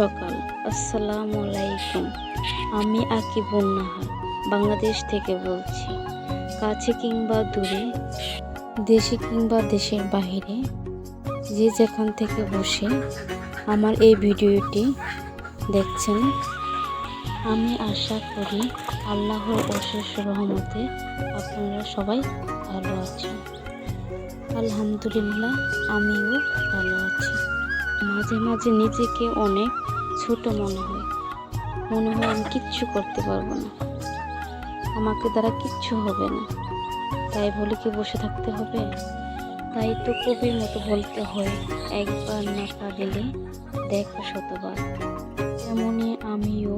সকাল। আসসালামু আলাইকুম। আমি আকিবুন নাহার বাংলাদেশ থেকে বলছি। কাছে কিংবা দূরে, দেশে কিংবা দেশের বাইরে যে যেখান থেকে বসে আমার এই ভিডিওটি দেখছেন, আমি আশা করি আল্লাহর অশেষ রহমতে আপনারা সবাই ভালো আছেন। আলহামদুলিল্লাহ, আমিও ভালো আছি। মাঝে মাঝে নিজেকে অনেক ছোট মনে হয়। মনে হয় আমি কিচ্ছু করতে পারব না। আমাকে দ্বারা কিচ্ছু হবে না। তাই বলে কি বসে থাকতে হবে? তাই তো কবির মতো বলতে হয়, একবার না পারিলে দেখো শতবার। তেমনই আমিও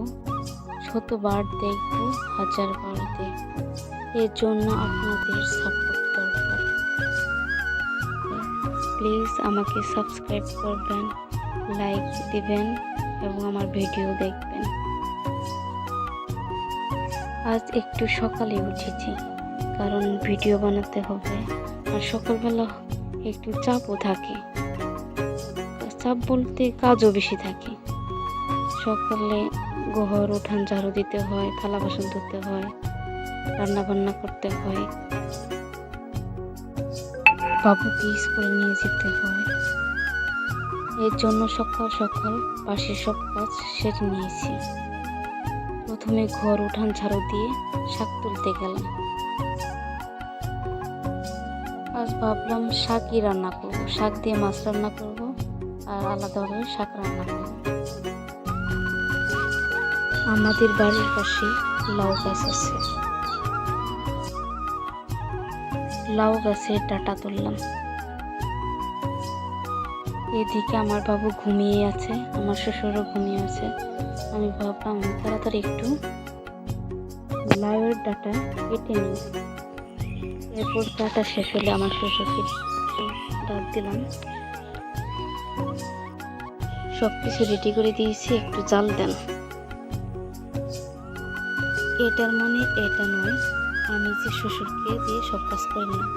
শতবার দেখব, হাজারবার দেখব। এর জন্য আপনাদের সাপোর্ট প্লিজ আমাকে সাবস্ক্রাইব করবেন লাইক দিবেন এবং আমার ভিডিও দেখবেন। আজ একটু সকালে উঠেছি, কারণ ভিডিও বানাতে হবে। আর সকালবেলা একটু চাপও থাকে। চাপ বলতে কাজও বেশি থাকে। সকালে ঘর উঠান ঝাড়ু দিতে হয় থালা বাসন ধুতে হয় রান্না বান্না করতে হয়। বাবুকে স্কুলে নিয়ে যেতে হয়। এর জন্য সকাল সকাল পাশের সব কাজ সেরে নিয়েছি। প্রথমে ঘর উঠান ঝাড়ু দিয়ে শাক তুলতে গেলাম। আজ ভাবলাম শাকই রান্না করব। শাক দিয়ে মাছ রান্না করব আর আলাদাভাবে শাক রান্না করব। আমাদের বাড়ির পাশে লাউ গাছ আছে। লাউ গাছের ডাটা তুললাম। এদিকে আমার বাবু ঘুমিয়ে আছে, আমার শ্বশুরও ঘুমিয়ে আছে। আমি ভাবলাম তাড়াতাড়ি একটু লাউয়ের ডাটা কেটে নিই। এরপর ডাটা শেষ হলে আমার শ্বশুরকে ডাক দিলাম। সব কিছু রেডি করে দিয়েছি, একটু জাল দেন। এটার মানে এটা নয়। আমি যে শ্বশুরকে দিয়ে সব কাজ করে নিলাম।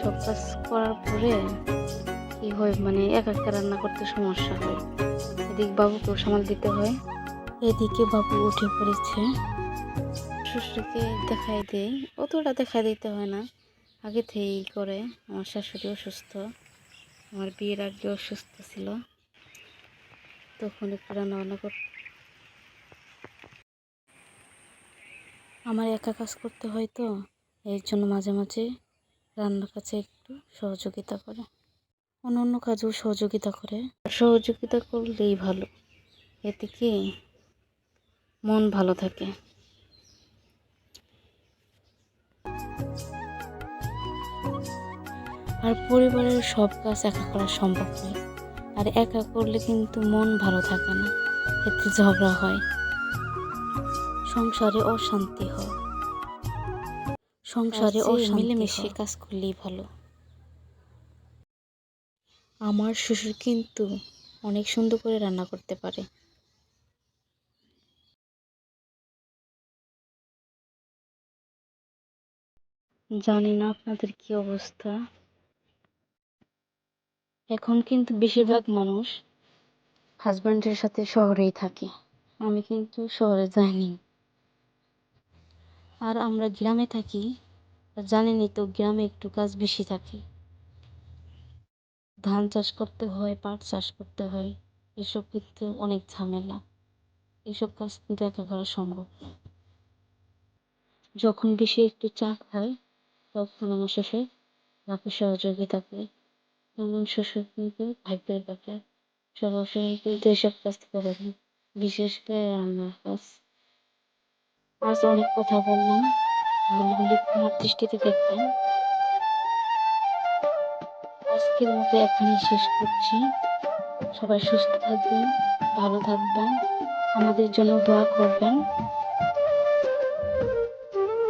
সব কাজ করার পরে কি হয় মানে একা একা রান্না করতে সমস্যা হয়। এদিক বাবুকেও সামাল দিতে হয়। এদিকে বাবু উঠে পড়েছে। শ্বশুরকে দেখাই দেই অতটা দেখা দিতে হয় না। আগে থেকেই করে আমার শাশুড়ি অসুস্থ আমার বিয়ের আগে অসুস্থ ছিল। তখন একটু রান্না বান্না কর আমার একা কাজ করতে হয় তো, এর জন্য মাঝে মাঝে রান্নার কাছে একটু সহযোগিতা করে। অন্য অন্য কাজেও সহযোগিতা করে। সহযোগিতা করলেই ভালো। এতে কি মন ভালো থাকে। আর পরিবারের সব কাজ একা করা সম্ভব নয়। আর একা করলে কিন্তু মন ভালো থাকে না। এতে ঝগড়া হয়। সংসারে অশান্তি হয়। সংসারে ও মিলেমিশে কাজ করলেই ভালো। আমার শ্বশুর কিন্তু অনেক সুন্দর করে রান্না করতে পারে। জানি না আপনাদের কি অবস্থা। এখন কিন্তু বেশিরভাগ মানুষ হাজব্যান্ডের সাথে শহরেই থাকে। আমি কিন্তু শহরে যাইনি। আর আমরা গ্রামে থাকি। জানেনই তো গ্রামে একটু কাজ বেশি থাকে। ধান চাষ করতে হয় পাট চাষ করতে হয়। এসব কিন্তু অনেক ঝামেলা। এসব কাজ কিন্তু একা করা সম্ভব। যখন বেশি একটু চাপ হয় তখন আমার শ্বশুর আমাকে সহযোগিতা করে সরাসরি এসব কাজ করে বিশেষ করে রান্নার কাজ। আজ অনেক কথা বললাম ভুলগুলি আমার দৃষ্টিতে দেখবেন। আজকের মতো এখানে শেষ করছি। সবাই সুস্থ থাকবেন, ভালো থাকবেন। আমাদের জন্য দোয়া করবেন।